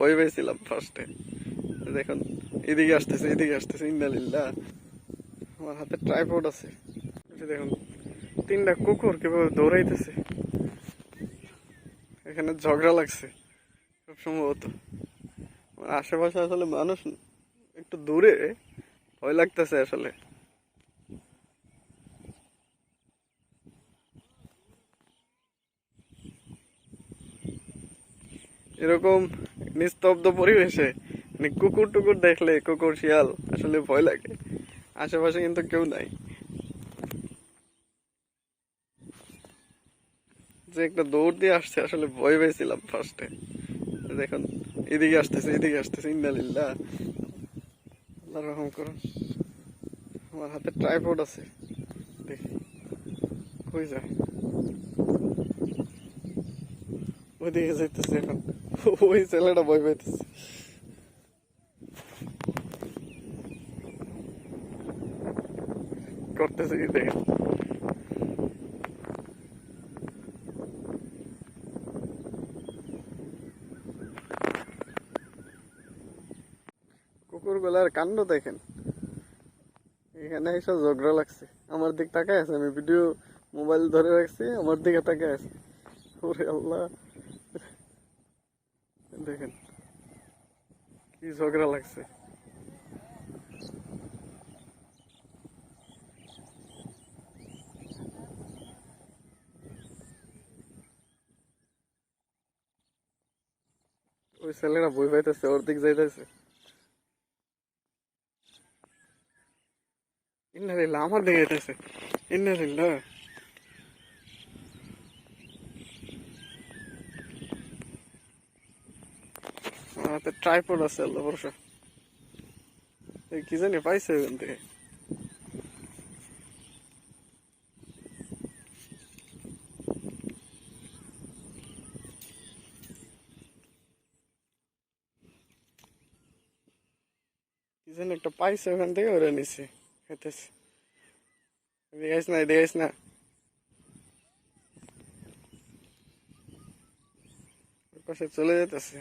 ভয় পেয়েছিলাম ফার্স্টে দেখুন, এদিকে আসতেছে এদিকে আসতেছে ইন্দালিল্লা আমার হাতে ট্রাইপড আছে। দেখুন, তিনটা কুকুর কীভাবে দৌড়াইতেছে। এখানে ঝগড়া লাগছে, খুব সম্ভবত। আমার আশেপাশে আসলে মানুষ একটু দূরে, ভয় লাগতেছে আসলে। এরকম নিস্তব্ধ পরিবেশে। মানে কুকুর টুকুর দেখলে কুকুর, শিয়াল আসলে ভয় লাগে। আশেপাশে কিন্তু কেউ নাই। যে একটা দৌড় দিয়ে আসছে, আসলে ভয় পেয়েছিলাম ফার্স্টে দেখুন, এদিকে আসতেছে এদিকে আসতেছে ইন্দালিল্লা আল্লাহ রহম করুন। আমার হাতে ট্রাইপড আছে। দেখি, কই যায়? ওইদিকে যাইতেছে এখন। ওই ছেলেটা ভয় পাইতেছে। করতেছে কি দেখেন। কুকুরগুলার কাণ্ড দেখেন। এখানে এসব ঝগড়া লাগছে। আমার দিক তাকায় আছে, আমি ভিডিও মোবাইল ধরে রাখছি, আমার দিকে তাকায় আছে। ওরে আল্লাহ। দেখেন, কি ঝগড়া লাগছে। ওই ছেলেরা বই পাইতেছে, ওর দিক যাইতেছে। ইন্নারিল্লা আমার দিকে যাইতেছে। ইন্নারিল্লা হাতে ট্রাইপড আছে, আল্লাহ ভরসা। কি জানি পাইছে ওখান থেকে। কি জানি একটা পাইছে ওখান থেকে, ওরা নিছে খেতেছে এদিকে না এদিকে না। পাশে চলে যেতেছে